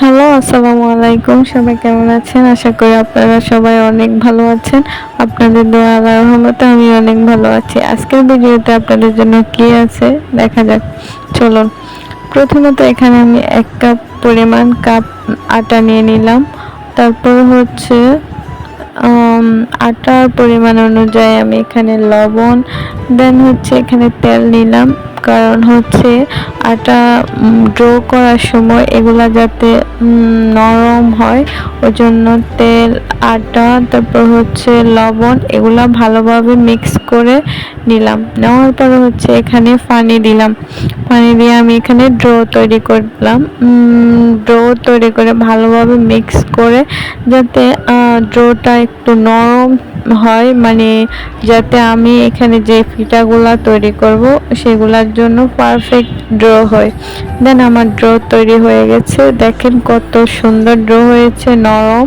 Hello, আসসালামু আলাইকুম। সবাই কেমন আছেন? আশা করি আপনারা সবাই অনেক ভালো আছেন। আপনাদের দোয়া রহমতে আমি অনেক ভালো আছি। আজকের ভিডিওতে আপনাদের জন্য কি আছে দেখা যাক। চলুন। প্রথমত এখানে আমি এক কাপ পরিমাণ কাপ আটা নিয়ে নিলাম। তারপর হচ্ছে আটার পরিমাণ অনুযায়ী আমি এখানে লবণ, দেন হচ্ছে এখানে তেল নিলাম। কারণ হচ্ছে আটা ড্রো করার সময় এগুলা যাতে নরম হয় ওই জন্য তেল, আটা, তারপর হচ্ছে লবণ এগুলা ভালোভাবে মিক্স করে নিলাম। নেওয়ার পরে হচ্ছে এখানে পানি দিলাম। পানি দিয়ে আমি এখানে ড্রো তৈরি করলাম। ড্রো তৈরি করে ভালোভাবে মিক্স করে যাতে ড্রোটা একটু নরম হয় মানে যাতে আমি এখানে যে পিঠাগুলা তৈরি করব, সেগুলার জন্য পারফেক্ট ড্র হয়। দেন আমার ড্র তৈরি হয়ে গেছে। দেখেন কত সুন্দর ড্র হয়েছে, নরম।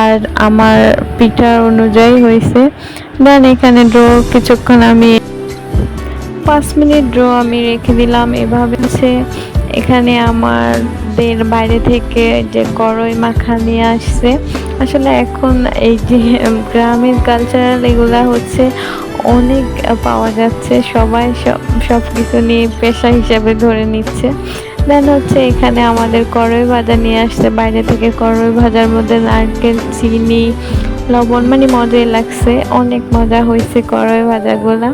আর আমার পিঠার অনুযায়ী হয়েছে। দেন এখানে ড্র কিছুক্ষণ আমি পাঁচ মিনিট ড্র আমি রেখে দিলাম। এভাবে সে এখানে আমাদের বাইরে থেকে যে কড়ই মাখা নিয়ে আসছে। আসলে এখন এই যে গ্রামের কালচারাল এগুলা হচ্ছে অনেক পাওয়া যাচ্ছে, সবাই সব কিছু নিয়ে পেশা হিসাবে ধরে নিচ্ছে। দেন হচ্ছে এখানে আমাদের করই ভাজা নিয়ে আসছে, বাইরে থেকে করই ভাজার মধ্যে নারকেল, চিনি, লবণ মানে মজাই লাগছে, অনেক মজা হয়েছে করই ভাজাগুলা।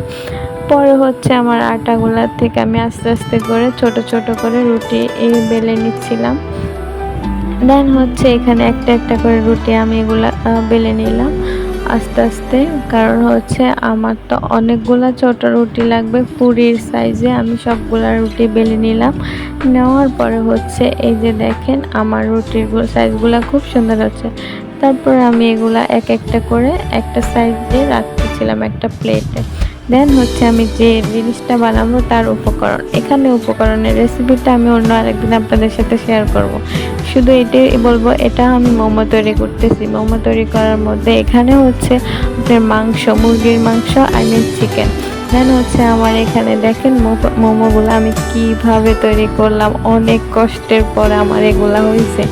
পরে হচ্ছে আমার আটাগুলা থেকে আমি আস্তে আস্তে করে ছোট ছোট করে রুটি বেলে নিচ্ছিলাম। দেন হচ্ছে এখানে একটা একটা করে রুটি আমি এগুলা বেলে নিলাম। আস্তে আস্তে, কারণ হচ্ছে আমার তো অনেকগুলা ছোট রুটি লাগবে, পুরীর সাইজে আমি সবগুলা রুটি বেলে নিলাম। নেওয়ার পরে হচ্ছে এই যে দেখেন আমার রুটির সাইজগুলো খুব সুন্দর হচ্ছে। তারপর আমি এগুলা এক একটা করে একটা সাইজে রাখতেছিলাম একটা প্লেটে দেন হচ্ছে আমি যে জিনিসটা বানাবো তার উপকরণ। এখানে উপকরণের রেসিপিটা আমি অন্য আরেকদিন আপনাদের সাথে শেয়ার করব। শুধু এটাই বলব, এটা আমি মোমো তৈরি করতেছি। মোমো তৈরি করার মধ্যে এখানে হচ্ছে আপনার মাংস, মুরগির মাংস আর চিকেন দেন হচ্ছে আমার এখানে দেখেন মোমোগুলো আমি কীভাবে তৈরি করলাম, অনেক কষ্টের পর আমার এগুলা হয়েছে।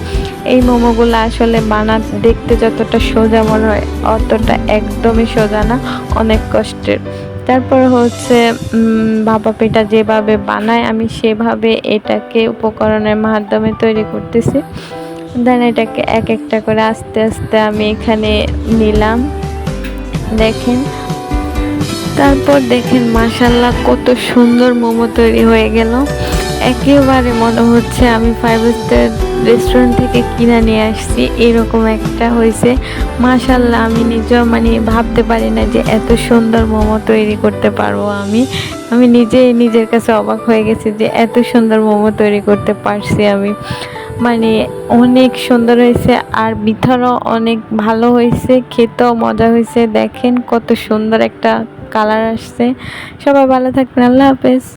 এই মোমোগুলো আসলে বানা, দেখতে যতটা সোজা মনে হয়, অতটা একদমই সোজা না, অনেক কষ্টের। তারপর হচ্ছে ভাপা পিঠা যেভাবে বানায়, আমি সেভাবে এটাকে উপকরণের মাধ্যমে তৈরি করতেছি। দেন এটাকে এক একটা করে আস্তে আস্তে আমি এখানে নিলাম। দেখেন। তারপর দেখেন মাসাল্লাহ কত সুন্দর মোমো তৈরি হয়ে গেল। একেবারে মনে হচ্ছে আমি ফাইভ স্টার রেস্টুরেন্ট থেকে কিনে নিয়ে আসছি। এরকম একটা হয়েছে। মাশাল্লাহ আমি নিজেও মানে ভাবতে পারি না যে এত সুন্দর মোমো তৈরি করতে পারব আমি। আমি নিজেই নিজের কাছে অবাক হয়ে গেছি যে এত সুন্দর মোমো তৈরি করতে পারছি আমি। মানে অনেক সুন্দর হয়েছে আর ভিতরও অনেক ভালো হয়েছে, খেতেও মজা হয়েছে। দেখেন কত সুন্দর একটা কালার আসছে। সবাই ভালো থাকবেন, আল্লাহ হাফেজ।